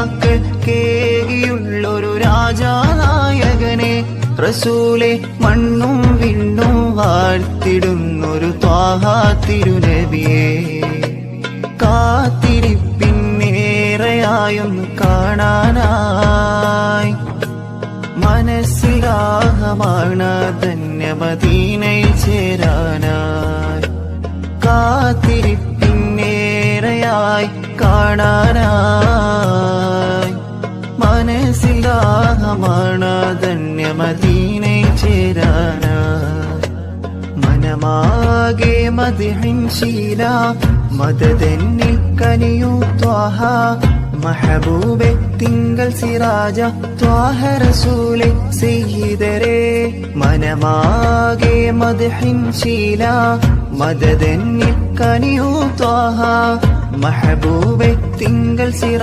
അമ്പിയാക്കൾ കേകിയുള്ളൊരു രാജാനായകനെ റസൂലെ മണ്ണും വിണ്ണും വാഴ്ത്തിടുന്നൊരു ത്വാഹാ തിരുനബിയെ. കാത്തിരിപ്പിന്നേറെയായൊന്ന് കാണാനായി. മനസ്സിലാഹമാണ് ധന്യമദീനയിൽ ചേരാനായി. കാത്തിരിപ്പിന്നേറെയായി കാണാനായി. മനസ്സിലാഹമാണ് ധന്യമദീനയിൽ ചേരാന. മനമാകെ മതിഹിൻ ശീല മദതെന്നിൽ കനിയൂ ത്വാഹ മഹബൂബെ തിങ്കൾ സിറാജ ത്വാഹ റസൂലെ സയ്യിദരെ മനമാകെ മദഹിൻ ശീല മദതെന്നിൽ കനിയൂ ത്വാഹ മഹബൂബെ തിങ്കൾ സിറാജ